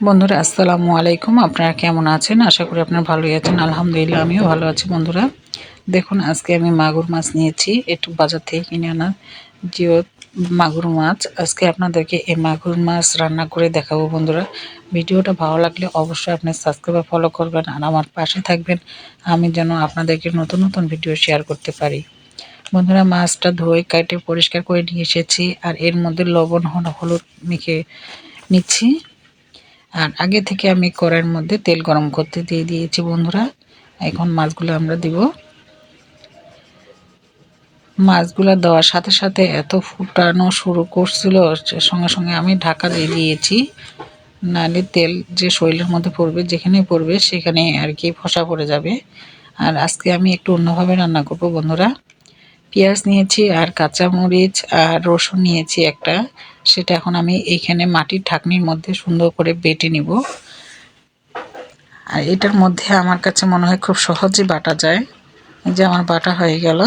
বন্ধুরা, আসসালামু আলাইকুম। আপনারা কেমন আছেন? আশা করি আপনারা ভালোই আছেন। আলহামদুলিল্লাহ, আমিও ভালো আছি বন্ধুরা। দেখুন, আজকে আমি মাগুর মাছ নিয়েছি। একটু বাজার থেকে কিনে আনা জিও মাগুর মাছ। আজকে আপনাদেরকে এই মাগুর মাছ রান্না করে দেখাবো বন্ধুরা। ভিডিওটা ভালো লাগলে অবশ্যই আপনি সাবস্ক্রাইব ফলো করবেন আর আমার পাশে থাকবেন। আমি যেন আপনাদেরকে নতুন নতুন ভিডিও শেয়ার করতে পারি। বন্ধুরা, মাছটা ধুয়ে কাটে পরিষ্কার করে নিয়ে এসেছি। আর এর মধ্যে লবণ, হলুদ মেখে নিচ্ছি। আর আগে থেকে আমি কড়াইয়ের মধ্যে তেল গরম করতে দিয়ে দিয়েছি বন্ধুরা। এখন মাছগুলো আমরা দিব। মাছগুলো দেওয়ার সাথে সাথে এত ফুটানো শুরু করছিল, সঙ্গে সঙ্গে আমি ঢাকা দিয়ে দিয়েছি। নাহলে তেল যে শরীরের মধ্যে পড়বে যেখানে পড়বে, সেখানে আর কি ফসা পড়ে যাবে। আর আজকে আমি একটু অন্যভাবে রান্না করব বন্ধুরা। পেঁয়াজ নিয়েছি আর কাঁচামরিচ আর রসুন নিয়েছি একটা। সেটা এখন আমি এইখানে মাটির ঢাকনির মধ্যে সুন্দর করে বেটে নিব। আর এটার মধ্যে আমার কাছে মনে হয় খুব সহজে বাটা যায়। এই যে আমার বাটা হয়ে গেল।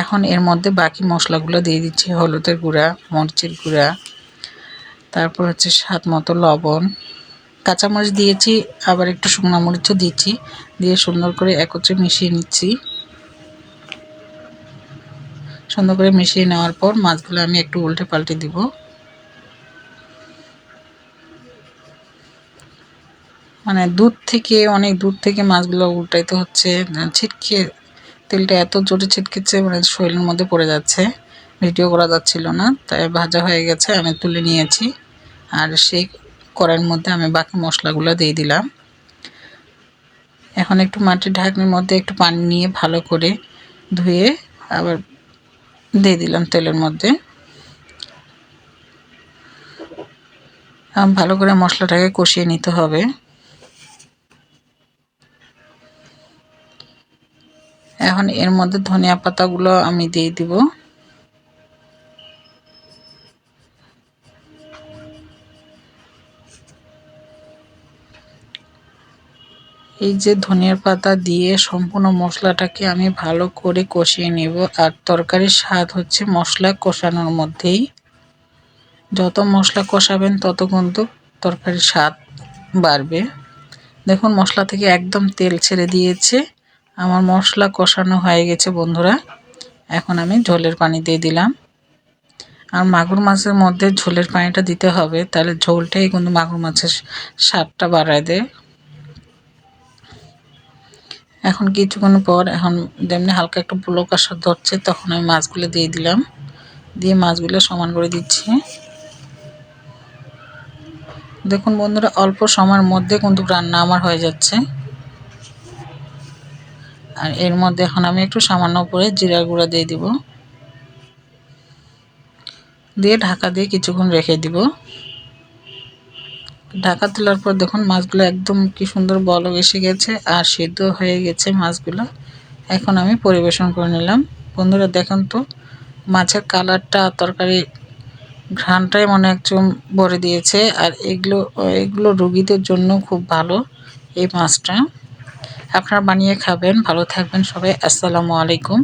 এখন এর মধ্যে বাকি মশলাগুলো দিয়ে দিচ্ছি, হলুদের গুঁড়া, মরিচের গুঁড়া, তারপর হচ্ছে স্বাদ মতো লবণ। কাঁচামরিচ দিয়েছি, আবার একটু শুকনো মরিচও দিচ্ছি, দিয়ে সুন্দর করে একত্রে মিশিয়ে নিচ্ছি। সুন্দর করে মিশিয়ে নেওয়ার পর মাছগুলো আমি একটু উল্টে পাল্টে দিব। মানে দুধ থেকে, অনেক দূর থেকে মাছগুলো উল্টাইতে হচ্ছে। ছিটকে তেলটা এত জোরে ছিটকেছে মানে শরীরের মধ্যে পড়ে যাচ্ছে। ভিডিও করা যাচ্ছিল না, তাই ভাজা হয়ে গেছে, আমি তুলে নিয়েছি। আর সেই কড়াইয়ের মধ্যে আমি বাকি মশলাগুলো দিয়ে দিলাম। এখন একটু মাটির ঢাকনির মধ্যে একটু পানি নিয়ে ভালো করে ধুয়ে আবার দিয়ে দিলাম তেলের মধ্যে। ভালো করে মশলাটাকে কষিয়ে নিতে হবে। এখন এর মধ্যে ধনিয়া পাতাগুলো আমি দিয়ে দিব। এই যে ধনিয়ার পাতা দিয়ে সম্পূর্ণ মশলাটাকে আমি ভালো করে কষিয়ে নেব। আর তরকারির স্বাদ হচ্ছে মশলা কষানোর মধ্যেই। যত মশলা কষাবেন, তত কিন্তু তরকারির স্বাদ বাড়বে। দেখুন, মশলা থেকে একদম তেল ছেড়ে দিয়েছে। আমার মশলা কষানো হয়ে গেছে, বন্ধুরা। এখন আমি ঝোলের পানি দিয়ে দিলাম। আর মাগুর মাছের মধ্যে ঝোলের পানিটা দিতে হবে, তাহলে ঝোলটাই কিন্তু মাগুর মাছের স্বাদটা বাড়ায় দেয়। এখন কিছুক্ষণ পর এখন যেমনি হালকা একটু পুলক আসার ধরছে, তখন আমি মাছগুলো দিয়ে দিলাম। দিয়ে মাছগুলো সমান করে দিচ্ছি। দেখুন বন্ধুরা, অল্প সময়ের মধ্যে কিন্তু রান্না আমার হয়ে যাচ্ছে। আর এর মধ্যে এখন আমি একটু সামান্য করে জিরা গুঁড়া দিয়ে দিব। দিয়ে ঢাকা দিয়ে কিছুক্ষণ রেখে দিব। ঢাকা তোলার পর দেখুন মাছগুলো একদম কি সুন্দর বলক এসে গেছে আর সিদ্ধ হয়ে গেছে মাছগুলো। এখন আমি পরিবেশন করে নিলাম। বন্ধুরা, দেখুন তো, মাছের কালারটা, তরকারি ঘ্রানটাই মনে একদম ভরে দিয়েছে। আর এগুলো এগুলো রুগীদের জন্য খুব ভালো এই মাছটা। আপনারা বানিয়ে খাবেন। ভালো থাকবেন সবাই। আসসালামু আলাইকুম।